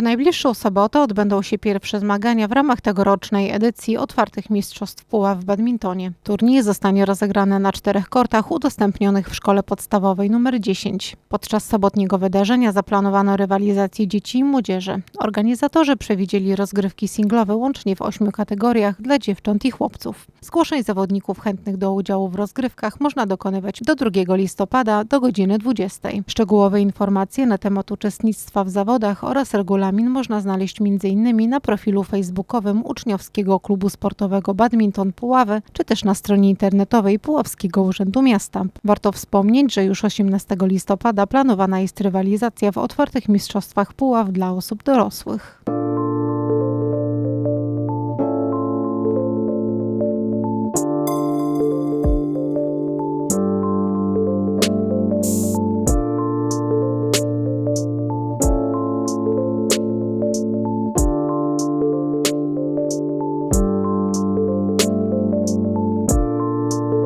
W najbliższą sobotę odbędą się pierwsze zmagania w ramach tegorocznej edycji Otwartych Mistrzostw Puław w badmintonie. Turniej zostanie rozegrany na czterech kortach udostępnionych w szkole podstawowej nr 10. Podczas sobotniego wydarzenia zaplanowano rywalizację dzieci i młodzieży. Organizatorzy przewidzieli rozgrywki singlowe łącznie w ośmiu kategoriach dla dziewcząt i chłopców. Zgłoszeń zawodników chętnych do udziału w rozgrywkach można dokonywać do 2 listopada do godziny 20. Szczegółowe informacje na temat uczestnictwa w zawodach oraz regulamin można znaleźć m.in. na profilu facebookowym Uczniowskiego Klubu Sportowego Badminton Puławy, czy też na stronie internetowej Puławskiego Urzędu Miasta. Warto wspomnieć, że już 18 listopada planowana jest rywalizacja w otwartych mistrzostwach Puław dla osób dorosłych.